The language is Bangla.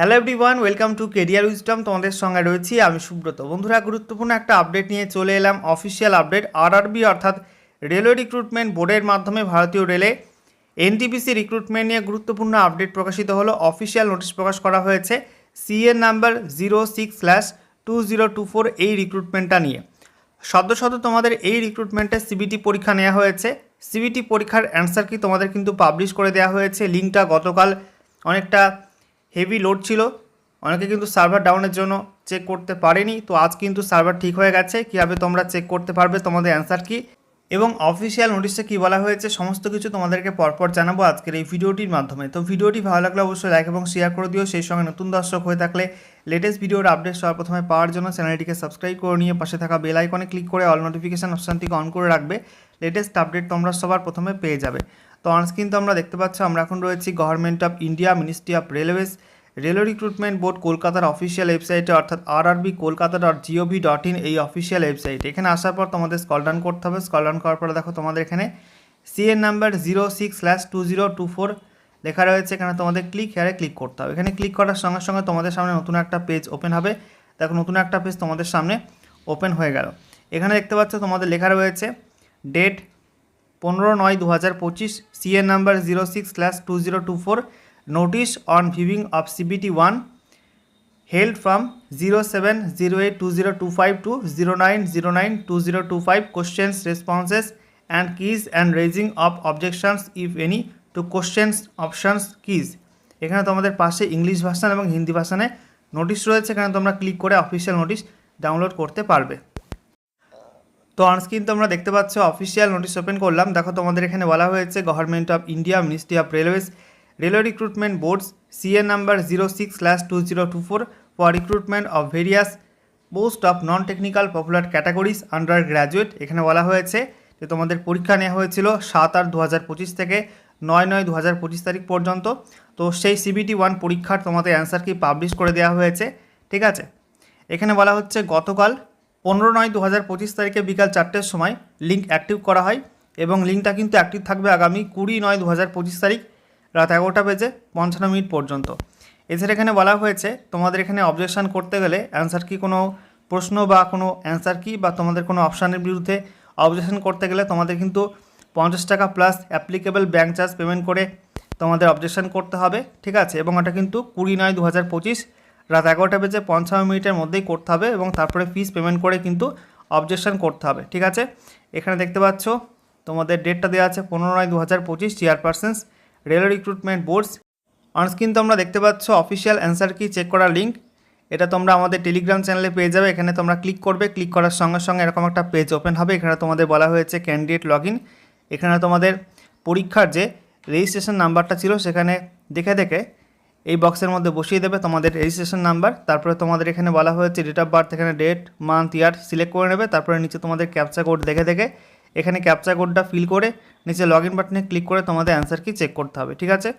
Hello everyone welcome to career wisdom তোমাদের সঙ্গে রয়েছি আমি সুব্রত। বন্ধুরা, গুরুত্বপূর্ণ একটা আপডেট নিয়ে চলে এলাম অফিসিয়াল আপডেট আরআরবি অর্থাৎ রেলওয়ে রিক্রুটমেন্ট বোর্ডের মাধ্যমে ভারতীয় রেলে এনটিপিসি রিক্রুটমেন্ট নিয়ে গুরুত্বপূর্ণ আপডেট প্রকাশিত হলো। অফিসিয়াল নোটিশ প্রকাশ করা হয়েছে CN number zero six slash two zero two four এই রিক্রুটমেন্টটা নিয়ে। সদ্য সদ্য তোমাদের এই রিক্রুটমেন্টে সিবিটি পরীক্ষা নেওয়া হয়েছে। সিবিটি পরীক্ষার অ্যান্সার কি তোমাদের কিন্তু পাবলিশ করে দেওয়া হয়েছে। লিঙ্কটা গতকাল অনেকটা হেভি লোড ছিল। অনেকে কিন্তু সার্ভার ডাউনের জন্য চেক করতে পারেনি। তো আজ কিন্তু সার্ভার ঠিক হয়ে গেছে। কীভাবে তোমরা চেক করতে পারবে? তোমাদের অ্যান্সার কি? এবং অফিসিয়াল নোটিশে কী বলা হয়েছে, সমস্ত কিছু তোমাদেরকে পরপর জানাব আজকের এই ভিডিওটির মাধ্যমে। তো ভিডিওটি ভালো লাগলে অবশ্যই লাইক এবং শেয়ার করে দিও। সেই সঙ্গে নতুন দর্শক হয়ে থাকলে লেটেস্ট ভিডিওর আপডেট সবার প্রথমে পাওয়ার জন্য চ্যানেলটিকে সাবস্ক্রাইব করে নিয়ে পাশে থাকা বেল আইকনে ক্লিক করে অল নোটিফিকেশান অপশানটিকে অন করে রাখবে। লেটেস্ট আপডেট তোমরা সবার প্রথমে পেয়ে যাবে। তো অনস্ক্রিন তো আমরা দেখতে পাচ্ছ, আমরা এখন রয়েছি government of India ministry of railways railway recruitment board কলকাতার অফিসিয়াল ওয়েবসাইটে, অর্থাৎ RRB Kolkata dot G O V dot in এই অফিসিয়াল ওয়েবসাইট। এখানে আসার পর তোমাদের স্কল ডাউন করতে হবে। স্কল ডাউন করার পরে দেখো তোমাদের এখানে CN number zero six slash two zero two four লেখা রয়েছে। এখানে তোমাদের ক্লিক হেয়ারে ক্লিক করতে হবে। এখানে ক্লিক করার সঙ্গে সঙ্গে তোমাদের সামনে নতুন একটা পেজ ওপেন হবে। দেখো নতুন একটা পেজ তোমাদের সামনে ওপেন হয়ে গেল। এখানে দেখতে পাচ্ছ তোমাদের লেখা রয়েছে ডেট পনেরো নয় দু হাজার পঁচিশ CN number zero six slash two zero two four CBT one held from zero nine two zero two five questions responses and keys and raising of objections if any to questions options keys এখানে তোমাদের পাশে ইংলিশ ভার্সান এবং হিন্দি ভার্সানে নোটিশ রয়েছে। এখানে তোমরা ক্লিক করে অফিসিয়াল নোটিশ ডাউনলোড করতে পারবে। তো অনস্ক্রিন তোমরা দেখতে পাচ্ছ অফিসিয়াল নোটিশ ওপেন করলাম। দেখো তোমাদের এখানে বলা হয়েছে government of India ministry of railways railway recruitment boards CA number zero six slash two zero two four for recruitment of various post of non technical popular categories under graduate এখানে বলা হয়েছে যে তোমাদের পরীক্ষা নেওয়া হয়েছিল সাত আট দু হাজার পঁচিশ থেকে নয় নয় দু হাজার পঁচিশ তারিখ পর্যন্ত। তো সেই সিবিটি ওয়ান পরীক্ষার তোমাদের অ্যান্সার কি পাবলিশ করে দেওয়া হয়েছে, ঠিক আছে? এখানে বলা হচ্ছে গতকাল পনেরো নয় দু হাজার পঁচিশ তারিখে বিকাল চারটের সময় লিঙ্ক অ্যাক্টিভ করা হয় এবং লিঙ্কটা কিন্তু অ্যাক্টিভ থাকবে আগামী কুড়ি নয় দু হাজার পঁচিশ তারিখ। রাত এগারোটা বেজে পঞ্চান্ন মিনিট পর্যন্ত। এছাড়া এখানে বলা হয়েছে, তোমাদের এখানে অবজেকশান করতে গেলে অ্যান্সার কি কোনো প্রশ্ন বা কোনো অ্যান্সার কি বা তোমাদের কোনো অপশানের বিরুদ্ধে অবজেকশন করতে গেলে তোমাদের কিন্তু পঞ্চাশ টাকা plus applicable bank charge payment করে তোমাদের অবজেকশান করতে হবে, ঠিক আছে? এবং এটা কিন্তু কুড়ি নয় দু হাজার পঁচিশ রাত এগারোটা বেজে পঞ্চান্ন মিনিটের মধ্যেই করতে হবে এবং তারপরে ফিস পেমেন্ট করে কিন্তু অবজেকশন করতে হবে, ঠিক আছে? এখানে দেখতে পাচ্ছ, তোমাদের ডেটটা দেওয়া আছে পনেরো নয় দু হাজার পঁচিশ chairpersons rail recruitment boards onscreen তোমরা দেখতে পাচ্ছ অফিসিয়াল অ্যান্সার কি চেক করার লিঙ্ক এটা তোমরা আমাদের টেলিগ্রাম চ্যানেলে পেয়ে যাবে। এখানে তোমরা ক্লিক করবে। ক্লিক করার সঙ্গে সঙ্গে এরকম একটা পেজ ওপেন হবে। এখানে তোমাদের বলা হয়েছে ক্যান্ডিডেট লগ ইন এখানে তোমাদের পরীক্ষার যে রেজিস্ট্রেশন নাম্বারটা ছিল, সেখানে দেখে দেখে এই বক্সের মধ্যে বসিয়ে দেবে তোমাদের রেজিস্ট্রেশন নাম্বার তারপরে তোমাদের এখানে বলা হয়েছে ডেট অফ বার্থ এখানে ডেট মান্থ ইয়ার সিলেক্ট করে নেবে। তারপরে নিচে তোমাদের ক্যাপচা কোড দেখে দেখে এখানে ক্যাপচা কোডটা ফিল করে নিচে লগ ইন বাটনে ক্লিক করে তোমাদের অ্যান্সার কি চেক করতে হবে, ঠিক আছে?